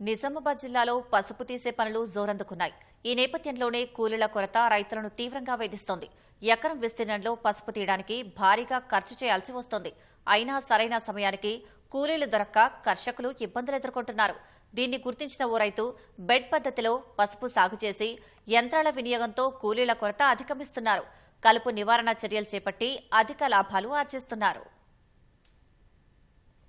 నిజామాబాద్ జిల్లాలో పసుపు తీసే పనులు జోరందుకున్నాయి. ఈ నేపథ్యంలోనే కూలీల కొరత రైతులను తీవ్రంగా వేధిస్తోంది. ఎకరం విస్తీర్ణంలో పసుపు తీయడానికి భారీగా ఖర్చు చేయాల్సి వస్తోంది. అయినా సరైన సమయానికి కూలీలు దొరక్క కర్షకులు ఇబ్బందులు ఎదుర్కొంటున్నారు. దీన్ని గుర్తించిన ఓ రైతు బెడ్ పద్ధతిలో పసుపు సాగు చేసి యంత్రాల వినియోగంతో కూలీల కొరత అధిగమిస్తున్నారు. కలుపు నివారణ చర్యలు చేపట్టి అధిక లాభాలు ఆర్జిస్తున్నారు.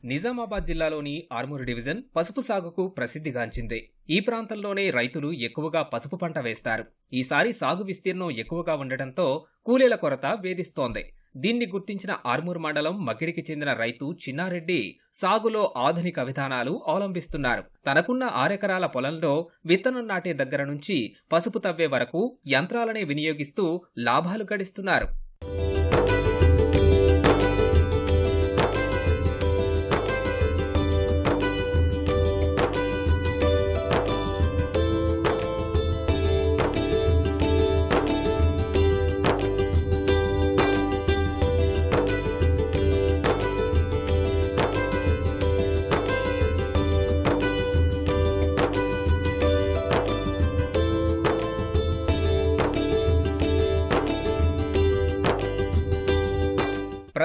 నిజామాబాద్ జిల్లాలోని ఆర్మూరు డివిజన్ పసుపు సాగుకు ప్రసిద్ధిగాంచింది. ఈ ప్రాంతంలోనే రైతులు ఎక్కువగా పసుపు పంట వేస్తారు. ఈసారి సాగు విస్తీర్ణం ఎక్కువగా ఉండటంతో కూలీల కొరత వేధిస్తోంది. దీన్ని గుర్తించిన ఆర్మూర్ మండలం మకిడికి చెందిన రైతు చిన్నారెడ్డి సాగులో ఆధునిక విధానాలు అవలంబిస్తున్నారు. తనకున్న ఆరెకరాల పొలంలో విత్తనం నాటే దగ్గర నుంచి పసుపు తవ్వే వరకు యంత్రాలనే వినియోగిస్తూ లాభాలు గడిస్తున్నారు.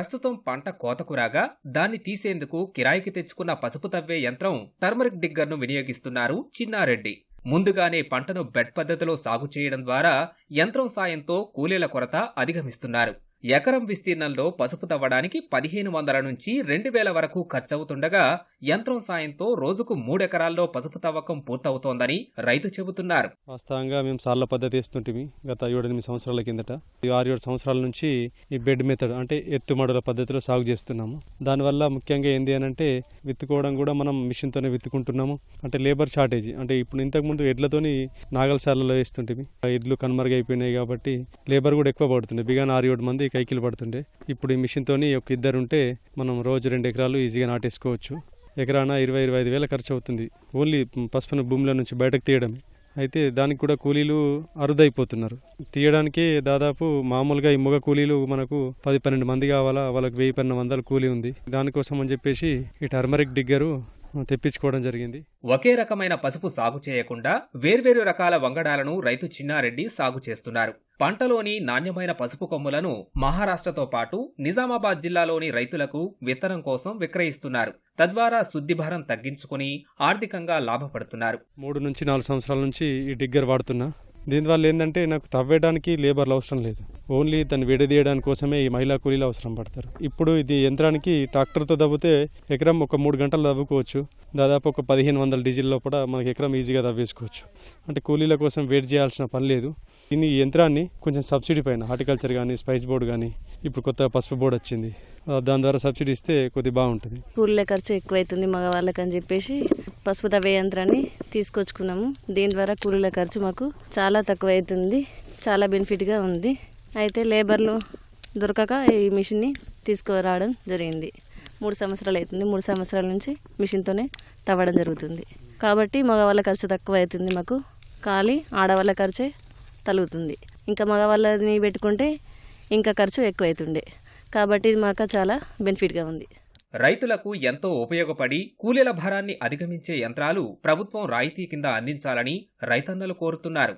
ప్రస్తుతం పంట కోతకు రాగా దాన్ని తీసేందుకు కిరాయికి తెచ్చుకున్న పసుపు తవ్వే యంత్రం టర్మరిక్ డిగ్గర్ను వినియోగిస్తున్నారు చిన్నారెడ్డి. ముందుగానే పంటను బెడ్ పద్ధతిలో సాగు చేయడం ద్వారా యంత్రం సాయంతో కూలీల కొరత అధిగమిస్తున్నారు. ఎకరం విస్తీర్ణంలో పసుపు తవ్వడానికి పదిహేను వందల నుంచి రెండు వేల వరకు ఖర్చవుతుండగా యంత్రం సాయంతో రోజుకు మూడెకరాల్లో పసుపు తవ్వకం పూర్తవుతోందని రైతు చెబుతున్నారు. వాస్తవంగా మేము సార్ల పద్ధతి వేస్తుంటిమి గత ఏడెనిమిది సంవత్సరాల కిందట. ఈ ఆరు ఏడు సంవత్సరాల నుంచి ఈ బెడ్ మెథడ్ అంటే ఎత్తుమడుల పద్ధతిలో సాగు చేస్తున్నాము. దానివల్ల ముఖ్యంగా ఏంది అని అంటే విత్తుకోవడం కూడా మనం మిషన్తోనే విత్తుకుంటున్నాము. అంటే లేబర్ షార్టేజ్ అంటే ఇప్పుడు ఇంతకుముందు ఎడ్లతోని నాగలశాలలో వేస్తుంటిమి. ఆ ఎడ్లు కనుమరుగైపోయినాయి కాబట్టి లేబర్ కూడా ఎక్కువ పడుతుంది. బిగాన్ ఆరు ఏడు మంది కైకిలు పడుతుండే. ఇప్పుడు ఈ మిషన్తోని ఒక ఇద్దరు ఉంటే మనం రోజు రెండు ఎకరాలు ఈజీగా నాటేసుకోవచ్చు. ఎకరానా ఇరవై ఇరవై ఐదు వేల ఖర్చు అవుతుంది. ఓన్లీ పసుపును భూమిలో నుంచి బయటకు తీయడమే అయితే దానికి కూడా కూలీలు అరుదైపోతున్నారు. తీయడానికి దాదాపు మామూలుగా ఈ మొగ కూలీలు మనకు పది పన్నెండు మంది కావాలా? వాళ్ళకి వెయ్యి పన్నెండు వందల కూలీ ఉంది. దానికోసం అని చెప్పేసి ఈ టర్మరిక్ డిగ్గరు తెప్పించుకోవడం జరిగింది. ఒకే రకమైన పసుపు సాగు చేయకుండా వేర్వేరు రకాల వంగడాలను రైతు చిన్నారెడ్డి సాగు చేస్తున్నారు. పంటలోని నాణ్యమైన పసుపు కొమ్ములను మహారాష్ట్రతో పాటు నిజామాబాద్ జిల్లాలోని రైతులకు విత్తనం కోసం విక్రయిస్తున్నారు. తద్వారా శుద్ధిభారం తగ్గించుకుని ఆర్థికంగా లాభపడుతున్నారు. మూడు నుంచి నాలుగు సంవత్సరాల నుంచి ఈ డిగ్గర్ వాడుతున్నా. దీనివల్ల ఏంటంటే నాకు తవ్వేయడానికి లేబర్లు అవసరం లేదు. ఓన్లీ దాన్ని విడదీయడానికి కోసమే ఈ మహిళా కూలీలు అవసరం పడతారు. ఇప్పుడు ఇది యంత్రానికి ట్రాక్టర్తో తవ్వితే ఎకరం ఒక మూడు గంటలు తవ్వుకోవచ్చు. దాదాపు ఒక పదిహేను వందల డీజిల్లో కూడా మనకి ఎకరం ఈజీగా తవ్వేసుకోవచ్చు. అంటే కూలీల కోసం వెయిట్ చేయాల్సిన పని లేదు. దీని ఈ యంత్రాన్ని కొంచెం సబ్సిడీ పైన హార్టికల్చర్ కానీ స్పైస్ బోర్డు కానీ ఇప్పుడు కొత్త పసుపు బోర్డు వచ్చింది. దాని ద్వారా సబ్సిడీ ఇస్తే కొద్దిగా బాగుంటుంది. కూలీల ఖర్చు ఎక్కువైతుంది మగవాళ్ళకని చెప్పేసి పసుపు తవ్వే యంత్రాన్ని తీసుకొచ్చుకున్నాము. దీని ద్వారా కూలీల ఖర్చు మాకు చాలా తక్కువ అవుతుంది చాలా బెనిఫిట్గా ఉంది. అయితే లేబర్లు దొరకక ఈ మిషన్ని తీసుకురావడం జరిగింది. మూడు సంవత్సరాలు అవుతుంది. మూడు సంవత్సరాల నుంచి మిషన్తోనే తవ్వడం జరుగుతుంది. కాబట్టి మగవాళ్ళ ఖర్చు తక్కువ అవుతుంది మాకు. ఖాళీ ఆడవాళ్ళ ఖర్చే తలుగుతుంది ఇంకా మగవాళ్ళని పెట్టుకుంటే ఇంకా ఖర్చు ఎక్కువ అవుతుండే కాబట్టి ఇది మాకు చాలా బెనిఫిట్గా ఉంది. రైతులకు ఎంతో ఉపయోగపడి కూలీల భారాన్ని అధిగమించే యంత్రాలు ప్రభుత్వం రాయితీ కింద అందించాలని రైతన్నలు కోరుతున్నారు.